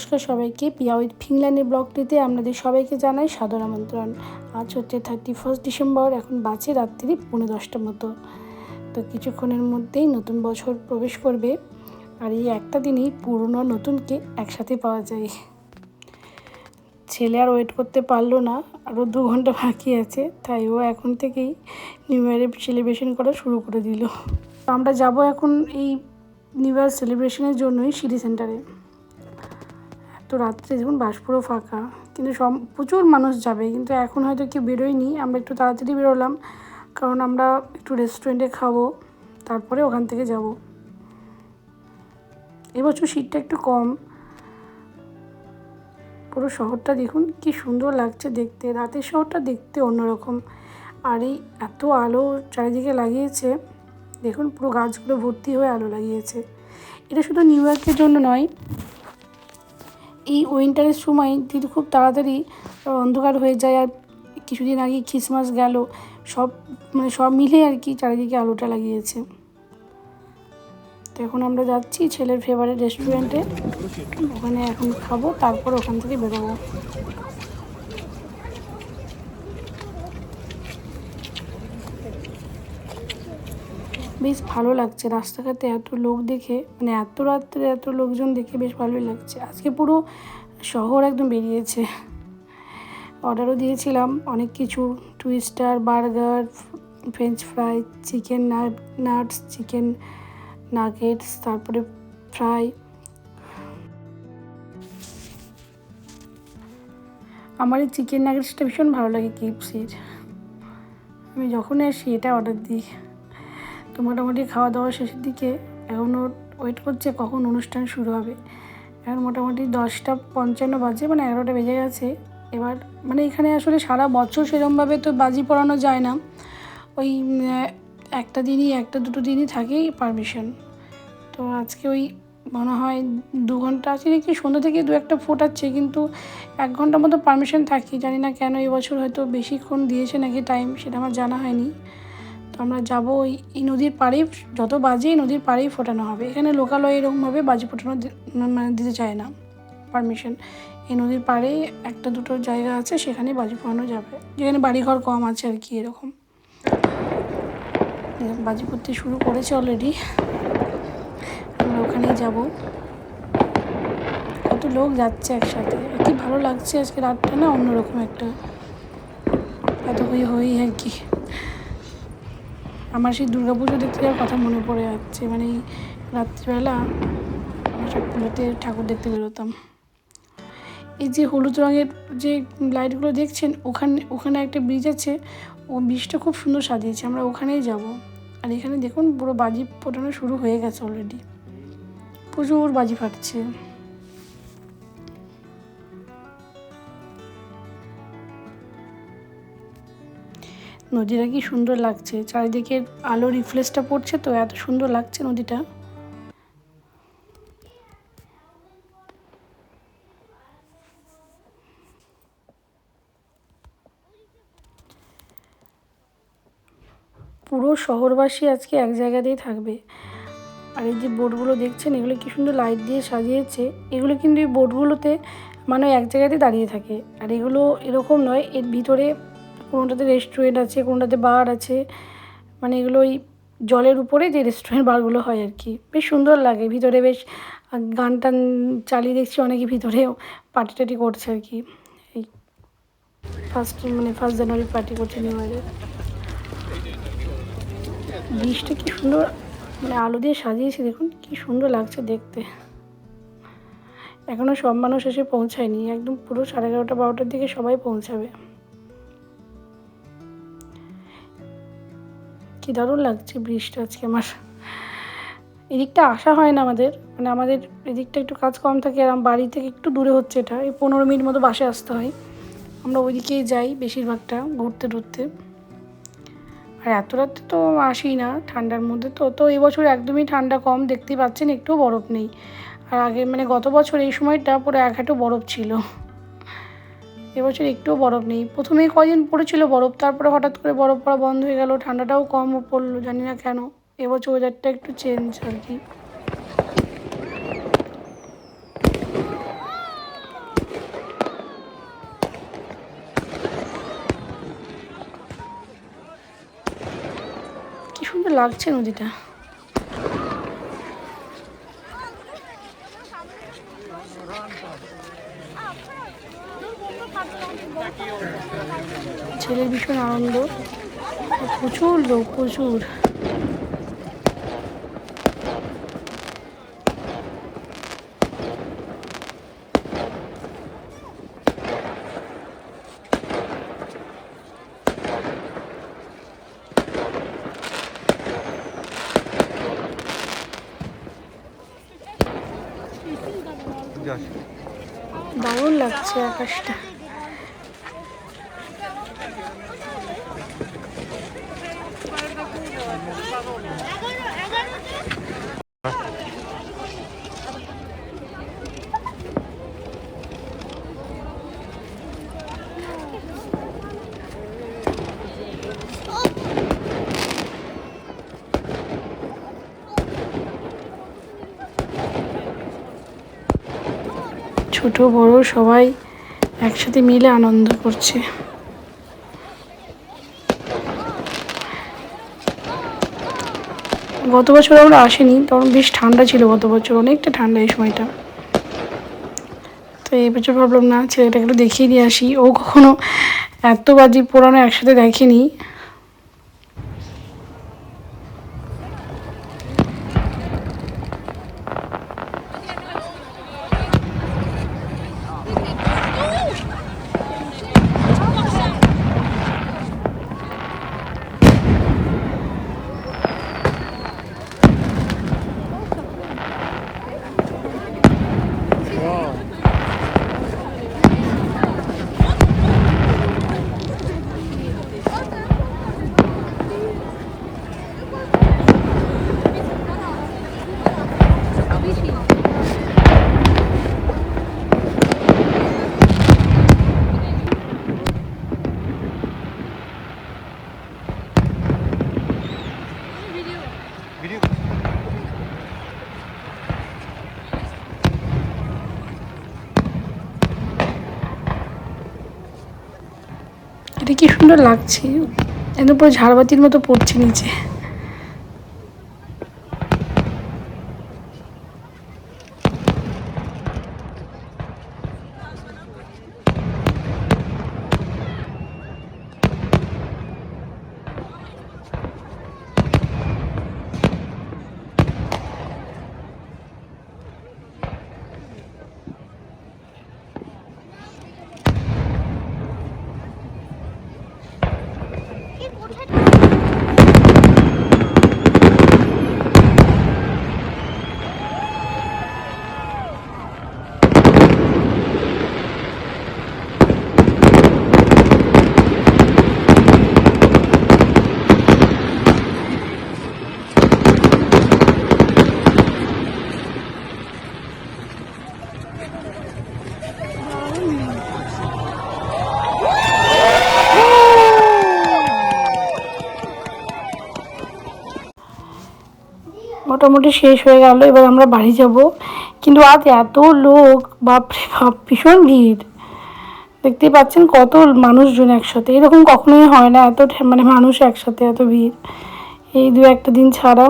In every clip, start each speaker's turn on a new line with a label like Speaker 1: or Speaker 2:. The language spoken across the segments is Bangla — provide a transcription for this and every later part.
Speaker 1: নমস্কার সবাইকে। পিয়া উইথ ফিনল্যান্ডের ব্লগটিতে আপনাদের সবাইকে জানাই সাদর আমন্ত্রণ। আজ হচ্ছে থার্টি ফার্স্ট ডিসেম্বর, এখন বাজে রাত্রি পৌনে দশটার মতো। তো কিছুক্ষণের মধ্যেই নতুন বছর প্রবেশ করবে আর এই একটা দিনেই পুরনো নতুনকে একসাথে পাওয়া যায়। ছেলে আর ওয়েট করতে পারল না, আরও দু ঘণ্টা বাকি আছে, তাই ও এখন থেকেই নিউ ইয়ারের সেলিব্রেশন করা শুরু করে দিল। তো আমরা যাব এখন এই নিউ ইয়ার সেলিব্রেশনের জন্যই সিটি সেন্টারে তো রাত্রে দেখুন বাস পুরো ফাঁকা। কিন্তু সব প্রচুর মানুষ যাবে, কিন্তু এখন হয়তো কেউ বেরোয়নি। আমরা একটু তাড়াতাড়ি বেরোলাম, কারণ আমরা একটু রেস্টুরেন্টে খাব, তারপরে ওখান থেকে যাব। এবছর সিটটা একটু কম। পুরো শহরটা দেখুন, কি সুন্দর লাগছে দেখতে। রাতের শহরটা দেখতে অন্যরকম। আর এই এত আলো চারিদিকে লাগিয়েছে, দেখুন পুরো গাছগুলো ভর্তি হয়ে আলো লাগিয়েছে। এটা শুধু নিউ ইয়র্কের জন্য নয় এই উইন্টারের সময় কিন্তু খুব তাড়াতাড়ি অন্ধকার হয়ে যায় আর কিছুদিন আগে খ্রিসমাস গেল, সব মানে সব মিলে আর কি চারিদিকে আলোটা লাগিয়েছে। তো এখন আমরা যাচ্ছি ছেলের ফেভারিট রেস্টুরেন্টে ওখানে এখন খাব, তারপর ওখান থেকে বেরোবো। বেশ ভালো লাগছে। রাস্তাঘাটে এত লোক দেখে মানে এত রাত্রে এত লোকজন দেখে বেশ ভালোই লাগছে। আজকে পুরো শহর একদম বেরিয়েছে। অর্ডারও দিয়েছিলাম অনেক কিছু। Twister, burger, french fry, chicken nuts, chicken nuggets, তারপরে ফ্রাই। আমার এই চিকেন নাগেটসটা ভীষণ ভালো লাগে কিপসির আমি যখনই আসি এটা অর্ডার দিই। তো মোটামুটি খাওয়া দাওয়া শেষের দিকে এখনও ওয়েট করছে কখন অনুষ্ঠান শুরু হবে। এখন মোটামুটি দশটা পঞ্চান্ন বাজে মানে এগারোটা বেজে গেছে। এবার মানে এখানে আসলে সারা বছর সেরকমভাবে তো বাজি পড়ানো যায় না। ওই একটা দিনই, একটা দুটো দিনই থাকেই পারমিশন তো আজকে ওই মনে হয় দু ঘণ্টা আছে, নাকি সন্ধ্যা থেকে দু একটা ফোটাচ্ছে কিন্তু এক ঘণ্টার মতো পারমিশন থাকি জানি না কেন এবছর হয়তো বেশিক্ষণ দিয়েছে নাকি টাইম সেটা আমার জানা হয়নি। আমরা যাব ওই, এই নদীর পাড়েই, যত বাজেই নদীর পাড়েই ফোটানো হবে। এখানে লোকালয় এরকমভাবে বাজি ফোটানো মানে দিতে চায় না। পারমিশন এই নদীর পাড়ে একটা দুটো জায়গা আছে সেখানে বাজি ফোটানো যাবে। যেখানে বাড়িঘর কম আছে আর কি এরকম। বাজি করতে শুরু করেছে অলরেডি আমরা ওখানেই যাব। কত লোক যাচ্ছে একসাথে। কি ভালো লাগছে আজকে রাতটা না অন্যরকম একটা। এত হই হই আর কি। আমার সেই পুজো দেখতে যাওয়ার কথা মনে পড়ে যাচ্ছে। মানে রাত্রিবেলা সব পুজোতে ঠাকুর দেখতে বেরোতাম। এই যে হলুদ রঙের যে লাইটগুলো দেখছেন, ওখানে ওখানে একটা ব্রিজ আছে, ও ব্রিজটা খুব সুন্দর সাজিয়েছে, আমরা ওখানেই যাব। আর এখানে দেখুন পুরো বাজি ফোটানো শুরু হয়ে গেছে অলরেডি প্রচুর বাজি ফাটছে। নদীটা কি সুন্দর লাগছে? চারিদিকে আলো রিফ্লেক্সটা পড়ছে তো, এত সুন্দর লাগছে নদীটা। পুরো শহরবাসী আজকে এক জায়গাতেই থাকবে। আর এই যে বোটগুলো দেখছেন, এগুলো কি সুন্দর লাইট দিয়ে সাজিয়েছে। এগুলো কিন্তু এই বোটগুলোতে মানে এক জায়গাতে দাঁড়িয়ে থাকে। আর এগুলো এরকম নয়, এর ভিতরে কোনোটাতে রেস্টুরেন্ট আছে, কোনোটাতে বার আছে মানে এগুলো ওই জলের উপরে যে রেস্টুরেন্ট বারগুলো হয় আর কি। বেশ সুন্দর লাগে, ভিতরে বেশ গান টান চালিয়ে দেখছি অনেকে ভিতরে পার্টি টাটি করছে আর কি। এই ফার্স্ট মানে ফার্স্ট জানুয়ারি পার্টি করছে নিউ ইয়ারের বৃষ্টিটা কি সুন্দর মানে আলো দিয়ে সাজিয়েছে, দেখুন কি সুন্দর লাগছে দেখতে। এখনও সব মানুষ এসে পৌঁছায়নি, একদম পুরো সাড়ে এগারোটা বারোটার দিকে সবাই পৌঁছাবে। কি দারুণ লাগছে বৃষ্টি আজকে আমার। এদিকটা আসা হয় না আমাদের মানে আমাদের এদিকটা একটু কাজ কম থাকে আর বাড়ি থেকে একটু দূরে হচ্ছে এটা, এই পনেরো মিনিট মতো বাসে আসতে হয়। আমরা ওইদিকেই যাই বেশিরভাগটা, ঘুরতে টুরতে। আর এত রাত্রে তো আসি না, ঠান্ডার মধ্যে তো তো এবছর একদমই ঠান্ডা কম, দেখতেই পাচ্ছেন একটুও বরফ নেই। আর আগে মানে গত বছর এই সময়টা পুরো এক হাঁটু বরফ ছিল। এবছর একটুও বরফ নেই। প্রথমে কয়দিন পড়েছিল বরফ, তারপরে হঠাৎ করে বরফ পড়া বন্ধ হয়ে গেল, ঠান্ডাটাও কম পড়ল, জানি না কেন। এবছর ওয়েদারটা একটু চেঞ্জ আর কি। কি সুন্দর লাগছে নদীটা। আনন্দ। প্রচুর লোক প্রচুর। দারুণ লাগছে আকাশটা। ছোট, বড় সবাই একসাথে মিলে আনন্দ করছে। গত বছর আমরা আসিনি তখন বেশ ঠান্ডা ছিল গত বছর, অনেকটা ঠান্ডা এই সময়টা। তো এই বছর ভাবলাম না, ছেলেটাকে একটু দেখিয়ে দিয়ে আসি। ও কখনো এত বাজি পোড়ানো একসাথে দেখেনি। এটা কি সুন্দর লাগছে। এত পুরো ঝাড়বাতির মতো পড়ছে নিচে। মোটামুটি শেষ হয়ে গেল, এবার আমরা বাড়ি যাব। কিন্তু আজ এত লোক বাপরে বাপ, ভীষণ ভিড়। দেখতেই পাচ্ছেন কত মানুষজন একসাথে। এরকম কখনোই হয় না, এত মানে মানুষ একসাথে, এত ভিড়। এই দু একটা দিন ছাড়া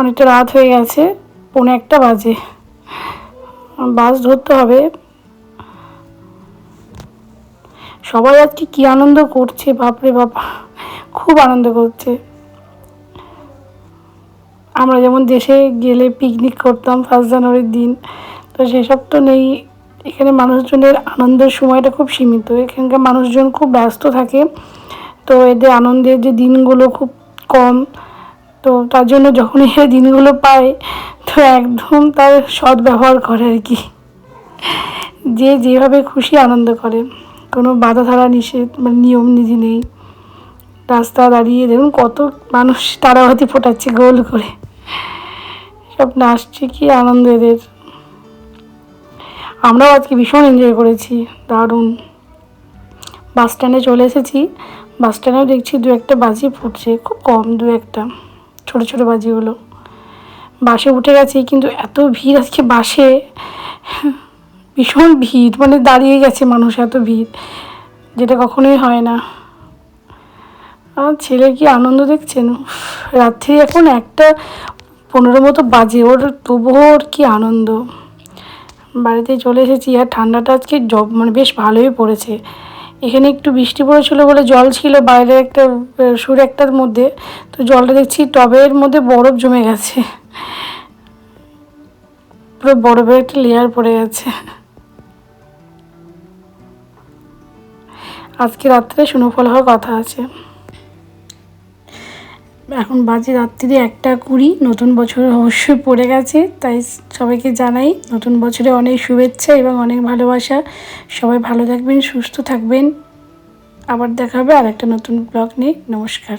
Speaker 1: অনেকটা রাত হয়ে গেছে। পৌনে একটা বাজে। বাস ধরতে হবে। সবাই আজকে কি আনন্দ করছে, বাপরে বাবা খুব আনন্দ করছে। আমরা যেমন দেশে গেলে পিকনিক করতাম ফার্স্ট জানুয়ারির দিন, তো সেসব তো নেই। এখানে মানুষজনের আনন্দের সময়টা খুব সীমিত। এখানকার মানুষজন খুব ব্যস্ত থাকে। তো এদের আনন্দের যে দিনগুলো খুব কম। তো তার জন্য যখন এই দিনগুলো পায়, তো একদম তার সৎ ব্যবহার করে আর কি। যে যেভাবে খুশি আনন্দ করে। কোনো বাধা ধারা নিষেধ মানে নিয়ম নীতি নেই। রাস্তা দাঁড়িয়ে দেখুন কত মানুষ তারাবাতি ফোটাচ্ছে গোল করে। সব নাচছে কি আনন্দ এদের। আমরাও আজকে ভীষণ এনজয় করেছি, দারুণ। বাস স্ট্যান্ডে চলে এসেছি, বাস স্ট্যান্ডেও দেখছি দু একটা বাজি ফুটছে, খুব কম দু একটা। ছোট ছোট বাজিগুলো। বাসে উঠে গেছি, কিন্তু এত ভিড় আজকে বাসে। ভীষণ ভিড় মানে দাঁড়িয়ে গেছে মানুষ এত ভিড়, যেটা কখনোই হয় না। আমার ছেলে কি আনন্দ দেখছেন? রাত্রি এখন একটা পনেরো মতো বাজে, ওর তবুও ওর কি আনন্দ। বাড়িতে চলে এসেছি আর ঠান্ডাটা আজকে জব মানে বেশ ভালোই পড়েছে। এখানে একটু বৃষ্টি পড়েছিল বলে জল ছিল বাইরে একটা সুর একটার মধ্যে। তো জলটা দেখছি টবের মধ্যে বরফ জমে গেছে। পুরো বরফের একটা লেয়ার পড়ে গেছে। আজকে রাত্রে শুনো ফল হওয়ার কথা আছে। এখন বাজে রাত্রি একটা কুড়ি, নতুন বছর অবশ্যই পড়ে গেছে, তাই সবাইকে জানাই নতুন বছরে অনেক শুভেচ্ছা এবং অনেক ভালোবাসা। সবাই ভালো থাকবেন, সুস্থ থাকবেন। আবার দেখা হবে আর একটা নতুন ব্লগ নিয়ে। নমস্কার।